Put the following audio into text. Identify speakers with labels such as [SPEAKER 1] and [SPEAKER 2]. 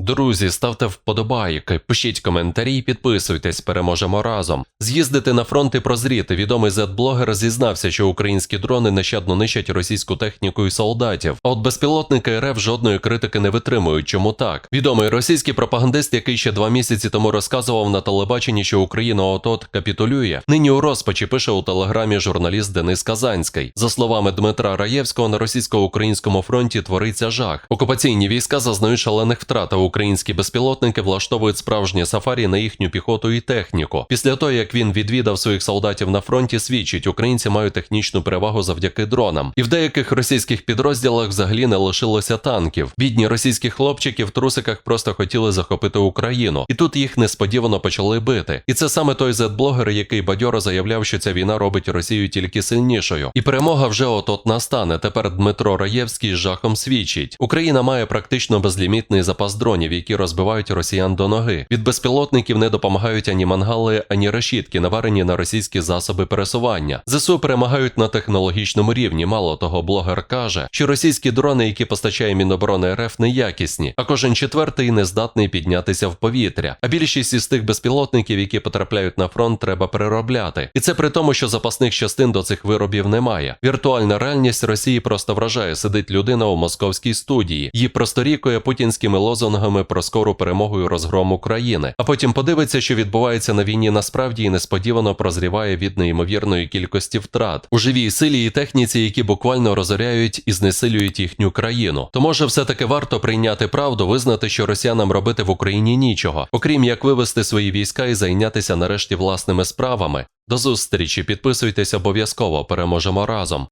[SPEAKER 1] Друзі, ставте вподобайки, пишіть коментарі, підписуйтесь, переможемо разом. З'їздити на фронт і прозріти. Відомий зет-блогер зізнався, що українські дрони нещадно нищать російську техніку і солдатів. А от безпілотники РФ жодної критики не витримують. Чому так? Відомий російський пропагандист, який ще два місяці тому розказував на телебаченні, що Україна от-от капітулює. Нині у розпачі пише у телеграмі журналіст Денис Казанський. За словами Дмитра Раєвського, на російсько-українському фронті твориться жах. Окупаційні війська зазнають шалених втрат. Українські безпілотники влаштовують справжнє сафарі на їхню піхоту і техніку. Після того, як він відвідав своїх солдатів на фронті, свідчить, українці мають технічну перевагу завдяки дронам. І в деяких російських підрозділах взагалі не лишилося танків. Бідні російські хлопчики в трусиках просто хотіли захопити Україну, і тут їх несподівано почали бити. І це саме той зет-блогер, який бадьоро заявляв, що ця війна робить Росію тільки сильнішою. І перемога вже от-от настане. Тепер Дмитро Раєвський з жахом свідчить: Україна має практично безлімітний запас дронів, які розбивають росіян до ноги. Від безпілотників не допомагають ані мангали, ані решітки, наварені на російські засоби пересування. ЗСУ перемагають на технологічному рівні. Мало того, блогер каже, що російські дрони, які постачає Міноборони РФ, неякісні, а кожен четвертий не здатний піднятися в повітря. А більшість із тих безпілотників, які потрапляють на фронт, треба переробляти. І це при тому, що запасних частин до цих виробів немає. Віртуальна реальність Росії просто вражає. Сидить людина у московській студії, її просторікує путінськими лозунгами про скору перемогу і розгром України. А потім подивиться, що відбувається на війні насправді і несподівано прозріває від неймовірної кількості втрат у живій силі і техніці, які буквально розоряють і знесилюють їхню країну. То може все таки варто прийняти правду, визнати, що росіянам робити в Україні нічого, окрім як вивести свої війська і зайнятися нарешті власними справами. До зустрічі, підписуйтесь обов'язково, переможемо разом.